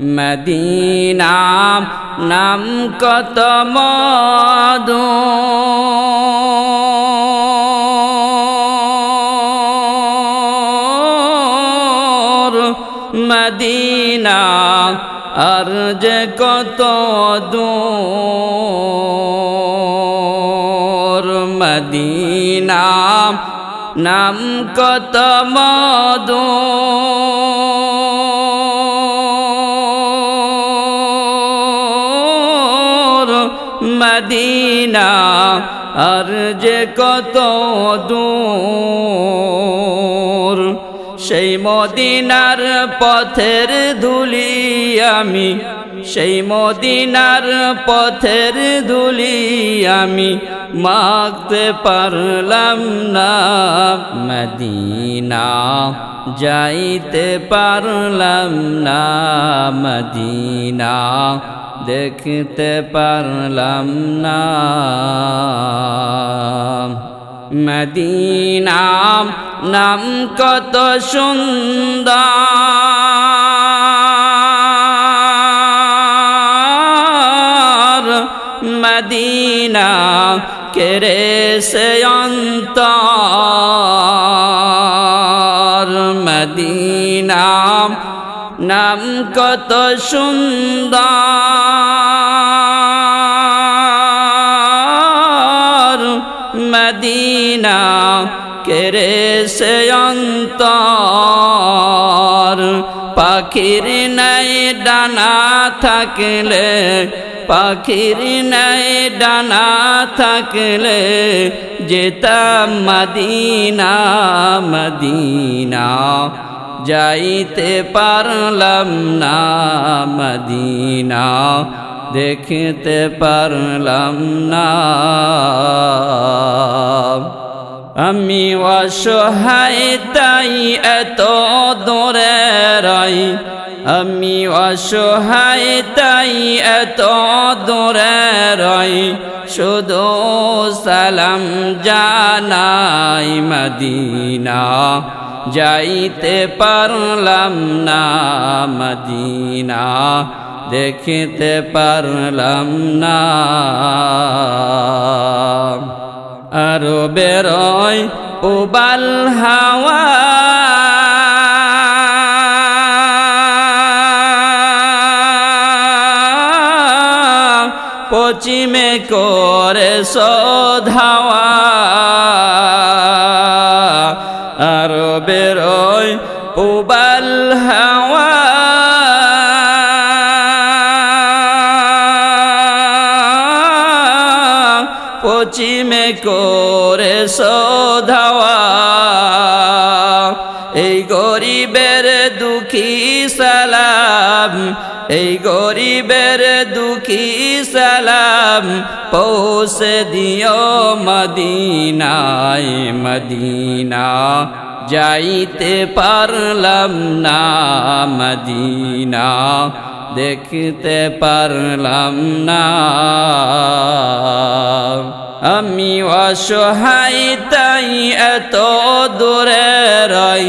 Medina নাম কত মধু। Medina আর যে কত দূর। মদিনা নাম কত মধু। মদিনা আর যে কত দূর সেই মদিনার পথের ধুলি আমি সেই মদিনার পথের ধুলি আমি মাগতে পারলাম না। মদিনা যাইতে পারলাম না। মদিনা দেখতে পারলাম না। মদিনা নাম কত সুন্দর। কেরে সে অন্তর। মদিনা নাম কত সুন্দর। মদিনা কেরে সে পাখির নাই ডানা থাকলে পাখির নাই ডানা থাকলে যেতাম মদিনা মদিনা। যাইতে পারলাম না মদিনা, দেখতে পারলাম না। আমি অসহায় তাই এত দূরে রই আমি অসহায়, তাই এত দূরে রই। শুধু সালাম জানাই মদিনা। যাইতে পারলাম না মদিনা, দেখিতে পারলাম না। আরও বেরোয় উবাল হাওয়া করে সধাওয়া আরও বেরোয় উবাল হাওয়া। পশ্চিমে করে সধাওয়া এই গরিবের দুঃখী সালাম, এই গরিবের দুঃখী সালাম। পৌঁছে দিও মদিনায় মদিনা। যাইতে পারলাম না মদিনা, দেখতে পারলাম না। আমি অসহায় তাই এত দূরে রই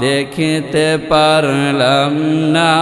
দেখিতে পারলাম না।